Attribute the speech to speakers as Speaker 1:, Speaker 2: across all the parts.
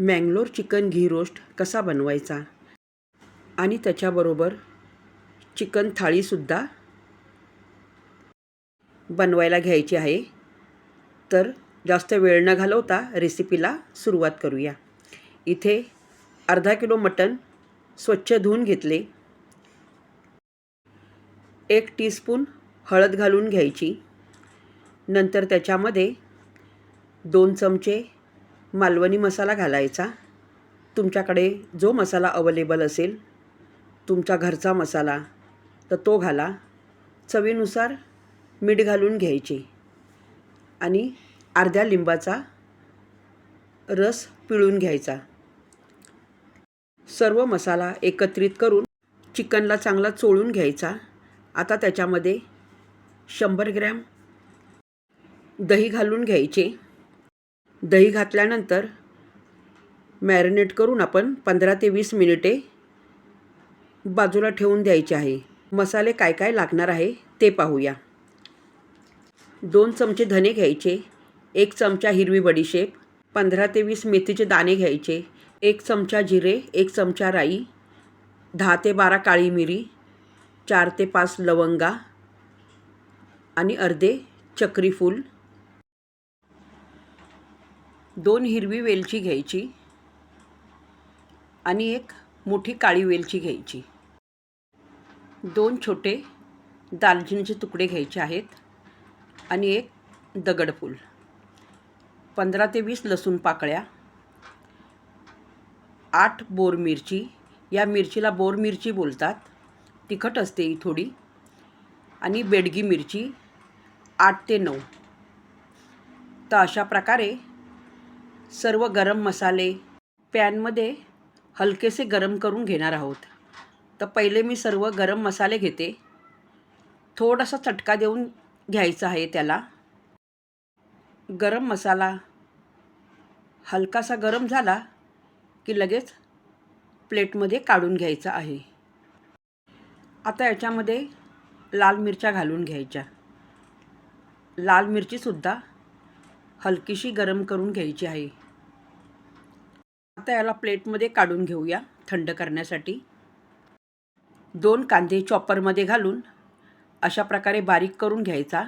Speaker 1: Mangalore chicken घी roast कसा बनवायचा? आणि त्याच्याबरोबर चिकन थाळीसुद्धा बनवायला घ्यायची आहे. तर जास्त वेळ न घालवता रेसिपीला सुरुवात करूया. इथे अर्धा किलो मटण स्वच्छ धुवून घेतले. एक टीस्पून हळद घालून घ्यायची. नंतर त्याच्यामध्ये दोन चमचे मालवणी मसाला घालायचा. तुमच्याकडे जो मसाला अवेलेबल असेल तुमचा घरचा मसाला तर तो घाला. चवीनुसार मीठ घालून घ्यायचे. आणि अर्ध्या लिंबाचा रस पिळून घ्यायचा. सर्व मसाला एकत्रित करून चिकनला चांगला चोळून घ्यायचा. आता त्याच्यामध्ये शंभर ग्रॅम दही घालून घ्यायचे. दही घातल्यानंतर मॅरिनेट करून आपण पंधरा ते वीस मिनिटे बाजूला ठेवून द्यायचे आहे. मसाले काय काय लागणार आहे ते पाहूया. दोन चमचे धने घ्यायचे एक चमचा हिरवी बडीशेप पंधरा ते वीस मेथीचे दाणे घ्यायचे एक चमचा जिरे एक चमचा राई दहा ते बारा काळी मिरी चार ते पाच लवंगा आणि अर्धे चक्रीफूल दोन हिरवी वेलची घ्यायची आणि एक मोठी काळी वेलची घ्यायची. दोन छोटे दालचिनीचे तुकडे घ्यायचे आहेत आणि एक दगडफूल पंधरा ते वीस लसूण पाकळ्या आठ बोर मिरची. या मिरचीला बोर मिरची बोलतात. तिखट असते ही थोडी. आणि बेडगी मिरची आठ ते नऊ. तर अशा प्रकारे सर्व गरम मसाले पॅनमध्ये हलकेसे गरम करून घेणार आहोत. तर पहिले मी सर्व गरम मसाले घेते. थोडासा चटका देऊन घ्यायचा आहे त्याला. गरम मसाला हलकासा गरम झाला की लगेच प्लेटमध्ये काढून घ्यायचा आहे. आता याच्यामध्ये लाल मिरच्या घालून घ्यायच्या. लाल मिरचीसुद्धा हलकीशी गरम करून घ्यायची आहे. आता याला प्लेटमध्ये काढून घेऊया थंड करण्यासाठी. दोन कांदे चॉपरमध्ये घालून अशा प्रकारे बारीक करून घ्यायचा.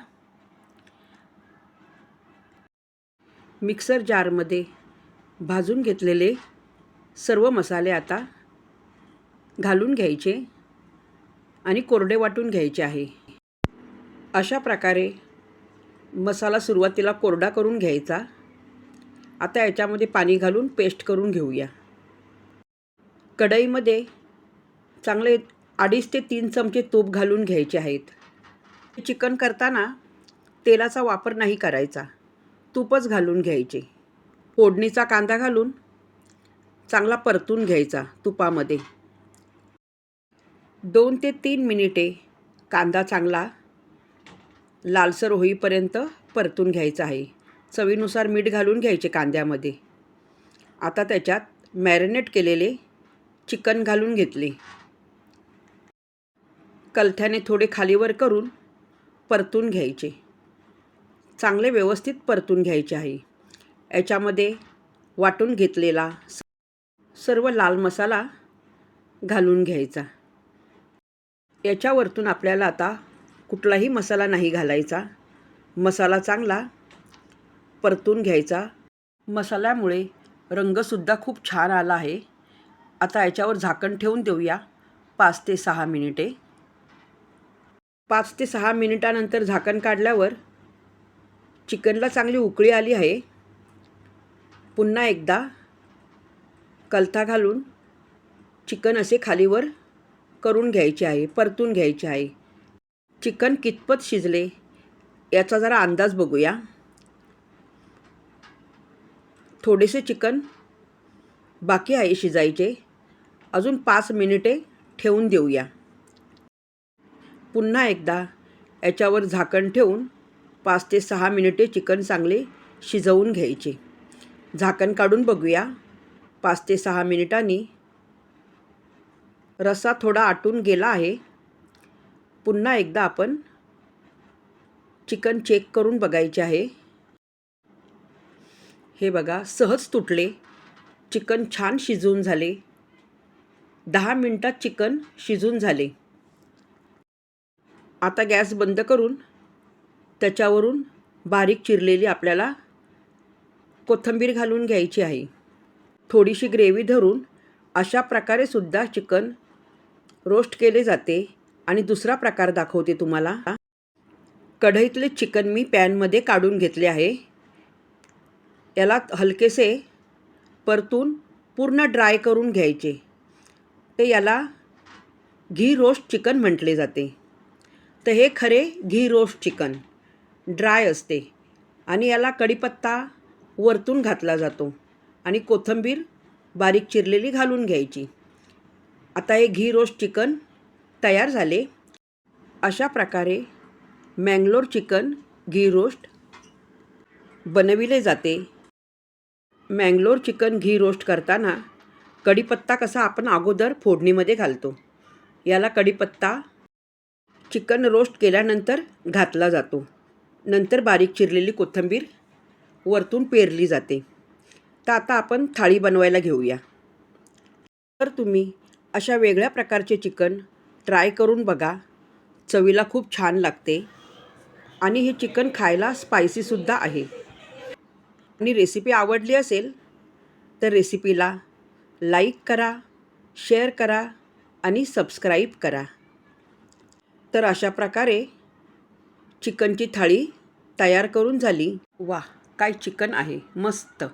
Speaker 1: मिक्सर जारमध्ये भाजून घेतलेले सर्व मसाले आता घालून घ्यायचे आणि कोरडे वाटून घ्यायचे आहे. अशा प्रकारे मसाला सुरुवातीला कोरडा करून घ्यायचा. आता याच्यामध्ये पाणी घालून पेस्ट करून घेऊया. कढईमध्ये चांगले अडीच ते तीन चमचे तूप घालून घ्यायचे आहेत. चिकन करताना तेलाचा वापर नाही करायचा. तूपच घालून घ्यायचे. फोडणीचा कांदा घालून चांगला परतून घ्यायचा तुपामध्ये. दोन ते तीन मिनिटे कांदा चांगला लालसर होईपर्यंत परतून घ्यायचं आहे. चवीनुसार मीठ घालून घ्यायचे कांद्यामध्ये. आता त्याच्यात मॅरिनेट केलेले चिकन घालून घेतले. कलथ्याने थोडे खालीवर करून परतून घ्यायचे. चांगले व्यवस्थित परतून घ्यायचे आहे. याच्यामध्ये वाटून घेतलेला सर्व लाल मसाला घालून घ्यायचा. याच्यावरतून आपल्याला आता कुठलाही मसाला नाही घालायचा. मसाला चांगला परतून घ्यायचा. मसाल्यामुळे रंगसुद्धा खूप छान आला आहे. आता याच्यावर झाकण ठेवून देऊया. पाच ते सहा मिनिटे. पाच ते सहा मिनिटानंतर झाकण काढल्यावर चिकनला चांगली उकळी आली आहे. पुन्हा एकदा कलथा घालून चिकन असे खालीवर करून घ्यायचे आहे परतून घ्यायचे आहे. चिकन कितपत शिजले याचा जरा अंदाज बघूया. थोडेसे चिकन बाकी आहे शिजायचे. अजून पाच मिनिटे ठेवून देऊया. पुन्हा एकदा याच्यावर झाकण ठेवून पाच ते सहा मिनिटे चिकन चांगले शिजवून घ्यायचे. झाकण काढून बघूया. पाच ते सहा मिनिटांनी रस्सा थोडा आटून गेला आहे. पुन्हा एकदा आपण चिकन चेक करून बघायचे आहे. हे बघा सहज तुटले. चिकन छान शिजवून झाले. दहा मिनटात चिकन शिजून झाले. आता गॅस बंद करून त्याच्यावरून बारीक चिरलेली आपल्याला कोथिंबीर घालून घ्यायची आहे. थोडीशी ग्रेव्ही धरून अशा प्रकारे सुद्धा चिकन रोस्ट केले जाते. आणि दुसरा प्रकार दाखवते तुम्हाला. कढईतले चिकन मी पॅनमध्ये काढून घेतले आहे. याला हलकेसे परतून पूर्ण ड्राय करून घ्यायचे. ते याला घी रोस्ट चिकन म्हटले जाते. तर हे खरे घी रोस्ट चिकन. ड्राय असते. आणि याला कढीपत्ता वरतून घातला जातो. आणि कोथिंबीर बारीक चिरलेली घालून घ्यायची. आता हे घी रोस्ट चिकन तयार झाले. अशा प्रकारे मँगलोर चिकन घी रोस्ट बनविले जाते. मँगलोर चिकन घी रोस्ट करताना कढीपत्ता कसा आपण अगोदर फोडणीमध्ये घालतो याला कढीपत्ता चिकन रोस्ट केल्यानंतर घातला जातो. नंतर बारीक चिरलेली कोथिंबीर वरतून पेरली जाते. तर आता आपण थाळी बनवायला घेऊया. तर तुम्ही अशा वेगळ्या प्रकारचे चिकन ट्राय करून बघा. चवीला खूप छान लागते. आणि हे चिकन खायला स्पायसीसुद्धा आहे. आणि रेसिपी आवडली असेल तर रेसिपीला लाईक करा शेअर करा आणि सबस्क्राईब करा. तर अशा प्रकारे चिकनची थाळी तयार करून झाली. वा काय चिकन आहे. मस्त.